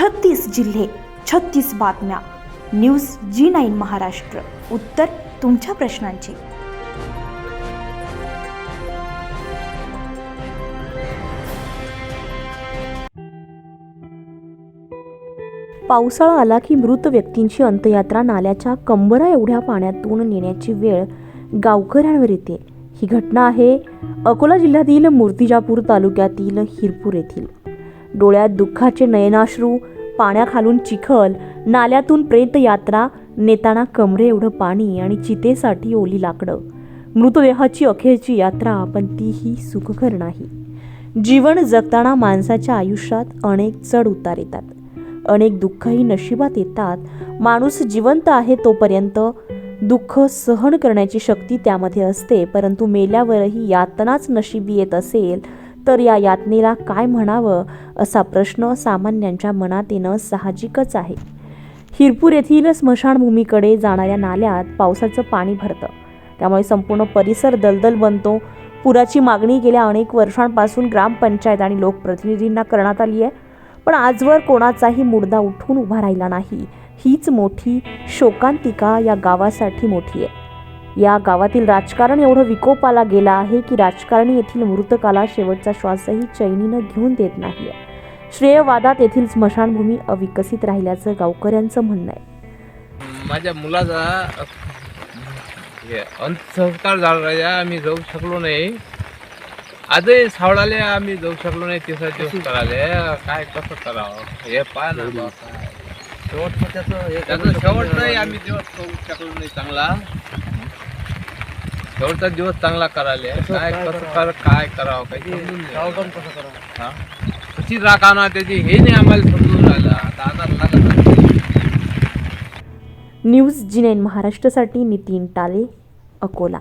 छत्तीस जिल्हे छत्तीस बातम्या. News G nine Maharashtra. उत्तर तुमच्या प्रश्नांची. पावसाळा आला की मृत व्यक्तींची अंत्ययात्रा नाल्याच्या कंबरा एवढ्या पाण्यातून नेण्याची वेळ गावकऱ्यांवर येते. ही घटना आहे अकोला जिल्ह्यातील मूर्तिजापूर तालुक्यातील हिरपूर येथील. डोळ्यात दुःखाचे नयनाश्रू पाण्याखालून चिखल नाल्यातून प्रेतयात्रा नेताना कमरे एवढं पाणी आणि चितेसाठी ओली लाकडं. मृतदेहाची अखेरची यात्रा पण तीही सुखकर नाही. जीवन जगताना माणसाच्या आयुष्यात अनेक चढ उतार येतात. अनेक दुःखही नशिबात येतात. माणूस जिवंत आहे तोपर्यंत. दुःख सहन करण्याची शक्ती त्यामध्ये असते परंतु मेल्यावरही यातनाच नशिबी येत असेल तर या यातनेला काय म्हणावं असा प्रश्न सामान्यांच्या मनात येणं साहजिकच आहे. हिरपूर येथील स्मशानभूमीकडे जाणाऱ्या नाल्यात पावसाचं पाणी भरतं. त्यामुळे संपूर्ण परिसर दलदल बनतो. पुराची मागणी गेल्या अनेक वर्षांपासून ग्रामपंचायत आणि लोकप्रतिनिधींना करण्यात आली आहे. पण आजवर कोणाचाही मुर्दा उठून उभा राहिला नाही. हीच मोठी शोकांतिका या गावासाठी मोठी आहे. या गावातील राजकारण एवढं विकोपाला गेलं आहे की राजकारणी येथील मृतकाला शेवटचा श्वासही चैनीनं घेऊन देत नाही. श्रेयवादात येथील स्मशानभूमी अविकसित राहिल्याचं गावकऱ्यांचं म्हणणं आहे. माझ्या मुलाचा हे अंत्यसंस्कार झाला आम्ही जाऊ शकलो नाही. आजही सावडाले आम्ही जाऊ शकलो नाही तिसरा दिवस करायला. काय कसं करावं? हे पाय ना काय. त्याचा शेवट नाही आम्ही दिवस करू शकलो नाही चांगला. शेवटचा दिवस चांगला करायला काय कसं कर काय करावं काही समजून. हा? कशी राखाना त्याची हे नाही आम्हाला समजून राहिलं आता आता लागत आहे. न्यूज जी नाईन महाराष्ट्रासाठी नितीन टाले अकोला